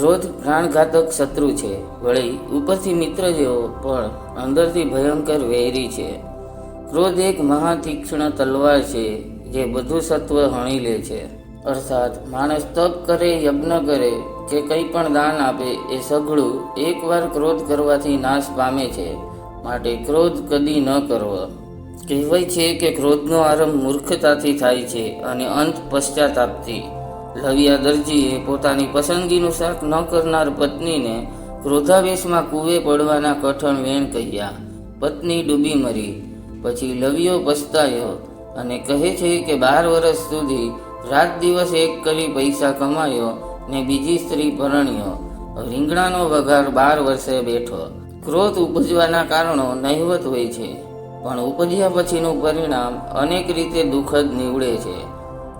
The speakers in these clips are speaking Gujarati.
ક્રોધ પ્રાણઘાતક શત્રુ છે. વળી, ઉપરથી મિત્ર જેવો પણ અંદરથી ભયંકર વૈરી છે. ક્રોધ એક મહાતીક્ષ્ણ તલવાર છે, જે બધું સત્વ હણી લે છે. અર્થાત, માણસ તપ કરે, યજ્ઞ કરે, કે કંઈ પણ દાન આપે, એ સઘળું એકવાર ક્રોધ કરવાથી નાશ પામે છે. માટે ક્રોધ કદી ન કરવો. કહેવાય છે કે ક્રોધનો આરંભ મૂર્ખતાથી થાય છે અને અંત પશ્ચાતાપથી. લવિયા દરજીએ પોતાની પસંદગીનું શાક ન કરનાર પત્નીને ક્રોધાવેશમાં કૂવે પડવાના કઠણ વેણ કહ્યા, પત્ની ડૂબી મરી. પછી લવિયો પસ્તાયો અને કહે છે કે બાર વર્ષ સુધી રાત દિવસ એક કરી પૈસા કમાયો ને બીજી સ્ત્રી પરણ્યો. રીંગણાનો વઘાર બાર વર્ષે બેઠો. ક્રોધ ઉપજવાના કારણો નહિવત હોય છે, પણ ઉપજ્યા પછીનું પરિણામ અનેક રીતે દુઃખદ નીવડે છે.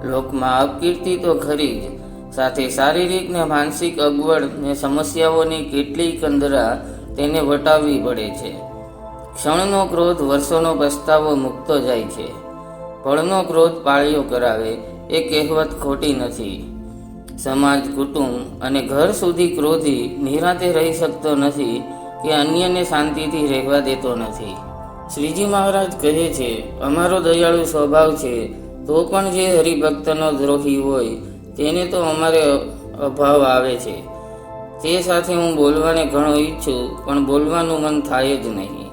લોકમાં અપકીર્તિ તો ખરી જ. સાથે શારીરિક ને માનસિક અગવડ ને સમસ્યાઓની કેટલી કંદરા તેને વટાવવી પડે છે. ક્ષણનો ક્રોધ વર્ષોનો પસ્તાવો મૂકતો જાય છે. પળનો ક્રોધ પાળીઓ કરાવે એ કહેવત ખોટી નથી. સમાજ, કુટુંબ અને ઘર સુધી ક્રોધી નિરાતે રહી શકતો નથી કે અન્યને શાંતિથી રહેવા દેતો નથી. શ્રીજી મહારાજ કહે છે, અમારો દયાળુ સ્વભાવ છે તો પણ જે હરિભક્તનો દ્રોહી હોય, તેને તો અમારે અભાવ આવે છે. તે સાથે હું બોલવાને ઘણો ઈચ્છું, પણ બોલવાનું મન થાય જ નહીં.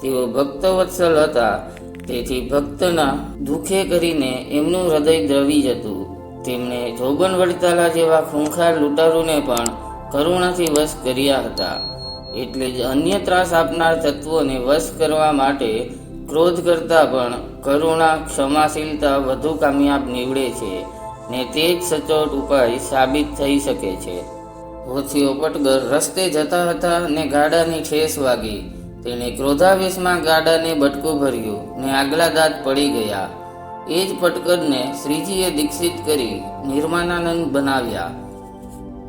તેઓ ભક્તવત્સલ હતા, તેથી ભક્તના દુઃખે કરીને એમનું હૃદય દ્રવી જતું. તેમણે જોબન વડતાલા જેવા ખૂંખાર લૂંટારૂને પણ કરુણાથી વશ કર્યા હતા. એટલે જ અન્ય ત્રાસ આપનાર તત્વોને વશ કરવા માટે ક્રોધ કરતાં પણ કરુણા, ક્ષમાશીલતા વધુ કામયાબ નીવડે છે ને તે જ સચોટ ઉપાય સાબિત થઈ શકે છે. હોથીઓ પટગર રસ્તે જતા હતા ને ગાડાની ઠેસ વાગી. તેણે ક્રોધાવેશમાં ગાડાને બટકું ભર્યું ને આગલા દાંત પડી ગયા. એ જ પટકરને શ્રીજીએ દીક્ષિત કરી નિર્માનાનંદ બનાવ્યા.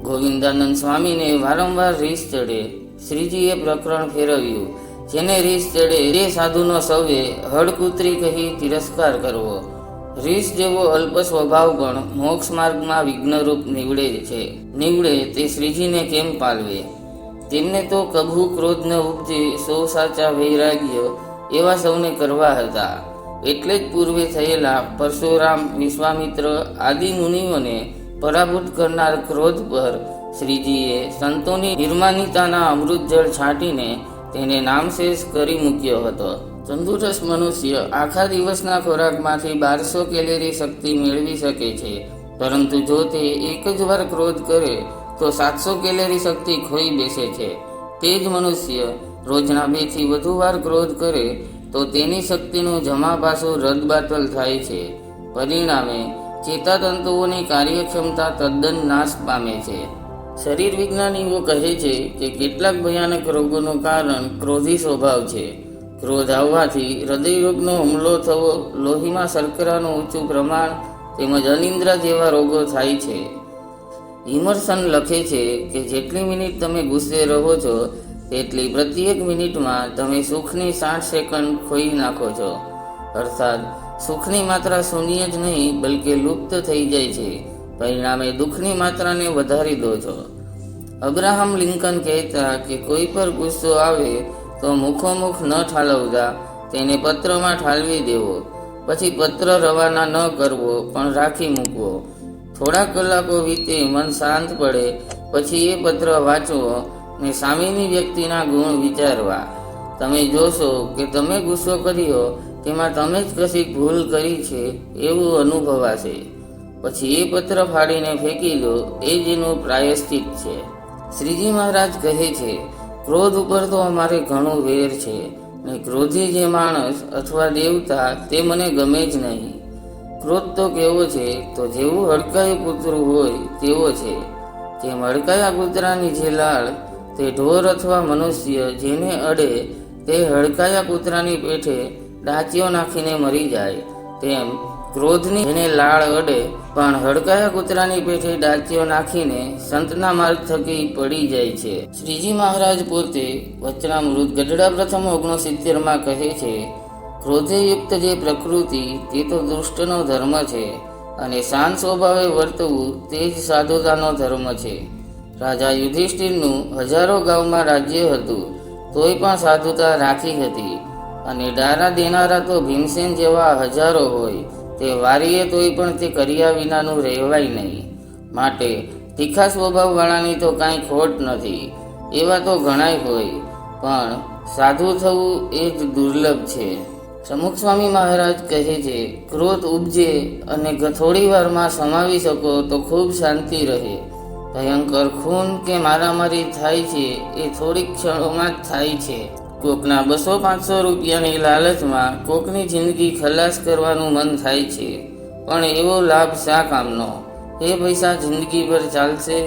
ગોવિંદાનંદ સ્વામીને વારંવાર રીસ ચડે શ્રીજીએ પ્રકરણ ફેરવ્યું. જેને રીસ ચડે તે સાધુનો સૌએ હળકૂતરી કહી તિરસ્કાર કરવો. રીસ જેવો અલ્પ સ્વભાવ પણ મોક્ષ માર્ગમાં વિઘ્નરૂપ નીવડે છે. નીવડે તે શ્રીજીને કેમ પાલવે? તેમને તો કભુ ક્રોધ ન ઉપજે, સૌ સાચા વૈરાગ્ય એવા સૌને કરવા હતા. એટલે જ પૂર્વે થયેલા પરશુરામ, વિશ્વામિત્ર આદિ મુનિઓને પરાભૂત કરનાર ક્રોધ પર શ્રીજીએ સંતોની નિર્માનિતાના અમૃત જળ છાંટીને તેને નામશેષ કરી મૂક્યો હતો. તંદુરસ્ત મનુષ્ય આખા દિવસના ખોરાકમાંથી બારસો કેલેરી શક્તિ મેળવી શકે છે. પરંતુ જો તે એક જ વાર ક્રોધ કરે, તો સાતસો કેલેરી શક્તિ ખોઈ બેસે છે. તે જ મનુષ્ય રોજના બેથી વધુ વાર ક્રોધ કરે, તો તેની શક્તિનું જમાપાસું રદબાતલ થાય છે. પરિણામે ચેતાતંતુઓની કાર્યક્ષમતા તદ્દન નાશ પામે છે. શરીર વિજ્ઞાનીઓ કહે છે કે કેટલાક ભયાનક રોગોનું કારણ ક્રોધી સ્વભાવ છે. ક્રોધ આવવાથી હૃદયરોગનો હુમલો થવો, લોહીમાં શર્કરાનું ઊંચું પ્રમાણ તેમજ અનિંદ્રા જેવા રોગો થાય છે. ઇમર્સન લખે છે કે જેટલી મિનિટ તમે ગુસ્સે રહો છો, તેટલી પ્રત્યેક મિનિટમાં તમે સુખની સાઠ સેકન્ડ ખોઈ નાખો છો. અર્થાત, સુખની માત્રા શૂન્ય જ નહીં, બલકે લુપ્ત થઈ જાય છે. પરિણામે દુઃખની માત્રાને વધારી દો છો. અબ્રાહમ લિંકન કહેતા કે કોઈ પર ગુસ્સો આવે તો મુખોમુખ ન ઠાલવતા, તેને પત્રમાં ઠાલવી દેવો. પછી પત્ર રવાના ન કરવો, પણ રાખી મૂકવો. થોડા કલાકો વીતે મન શાંત પડે, પછી એ પત્ર વાંચવો ને સામેની વ્યક્તિના ગુણ વિચારવા. તમે જોશો કે તમે ગુસ્સો કર્યો, તેમાં તમે જ કશીક ભૂલ કરી છે, એવું અનુભવાશે. પછી એ પત્ર ફાડીને ફેંકી દો, એ જેનું પ્રાયશ્ચિત છે. શ્રીજી મહારાજ કહે છે, ક્રોધ ઉપર તો અમારે ઘણું વેર છે, ને ક્રોધી જે માણસ અથવા દેવતા તે મને ગમે જ નહીં. ક્રોધ તો કેવો છે, તો જેવું હડકાયું કૂતરું હોય તેવો છે. જેમ હડકાયા કૂતરાની જે લાળ, તે ઢોર અથવા મનુષ્ય જેને અડે, તે હડકાયા કૂતરાની પેઠે ડાચીઓ નાખીને મરી જાય. તેમ ક્રોધની જેને લાળ અડે, પણ હડકાયા કૂતરાની પેઠે ડાચીઓ નાખીને સંતના માર્ગ થકી પડી જાય છે. શ્રીજી મહારાજ પોતે વચનામૃત ગઢડા પ્રથમ ઓગણસિત્તેરમાં કહે છે ક્રોધયુક્ત જે પ્રકૃતિ, તે તો દુષ્ટનો ધર્મ છે, અને શાંત સ્વભાવે વર્તવું તે જ સાધુતાનો ધર્મ છે. રાજા યુધિષ્ઠિરનું હજારો ગામમાં રાજ્ય હતું, તોય પણ સાધુતા રાખી હતી, અને ડારા દેનારા તો ભીમસેન જેવા હજારો હોય તે વારીએ તોય પણ તે કર્યા વિનાનું રહેવાય નહીં. માટે તીખા સ્વભાવવાળાની તો કાંઈ ખોટ નથી. એવા તો ઘણાય હોય, પણ સાધુ થવું એ જ દુર્લભ છે. સમુખ સ્વામી મહારાજ કહે છે, ક્રોધ ઉપજે અને થોડી વારમાં સમાવી શકો તો ખૂબ શાંતિ રહે. ભયંકર ખૂન કે મારામારી થાય છે એ થોડીક ક્ષણોમાં જ થાય છે. કોકના બસો પાંચસો રૂપિયાની લાલચમાં કોકની જિંદગી ખલાસ કરવાનું મન થાય છે. પણ એવો લાભ શા કામનો? એ પૈસા જિંદગીભર ચાલશે,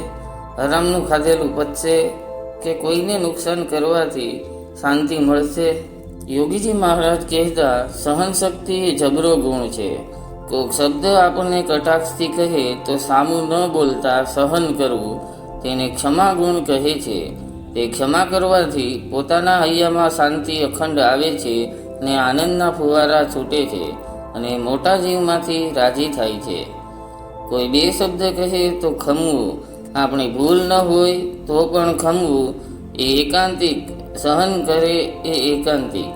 હરામનું ખાધેલું પચશે કે કોઈને નુકસાન કરવાથી શાંતિ મળશે? યોગીજી મહારાજ કહેતા સહન શક્તિ એ જબરો ગુણ છે. કોક શબ્દ આપણને કટાક્ષથી કહે તો સામું ન બોલતા સહન કરવું તેને ક્ષમા ગુણ કહે છે. તે ક્ષમા કરવાથી પોતાના હૈયામાં શાંતિ અખંડ આવે છે ને આનંદના ફુવારા છૂટે છે અને મોટા જીવમાંથી રાજી થાય છે. કોઈ બે શબ્દ કહે તો ખમવું. આપણી ભૂલ ન હોય તો પણ ખમવું. એ એકાંતિક, સહન કરે એ એકાંતિક.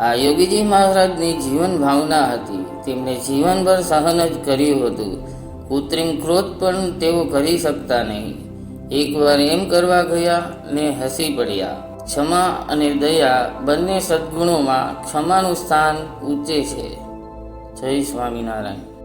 આ યોગીજી મહારાજની જીવન ભાવના હતી. તેમણે જીવનભર સહન જ કર્યું હતું. કૃત્રિમ ક્રોધ પણ તેઓ કરી શકતા નહીં. એકવાર એમ કરવા ગયા ને હસી પડ્યા. ક્ષમા અને દયા બંને સદ્ગુણોમાં ક્ષમાનું સ્થાન ઊંચે છે. જય સ્વામિનારાયણ.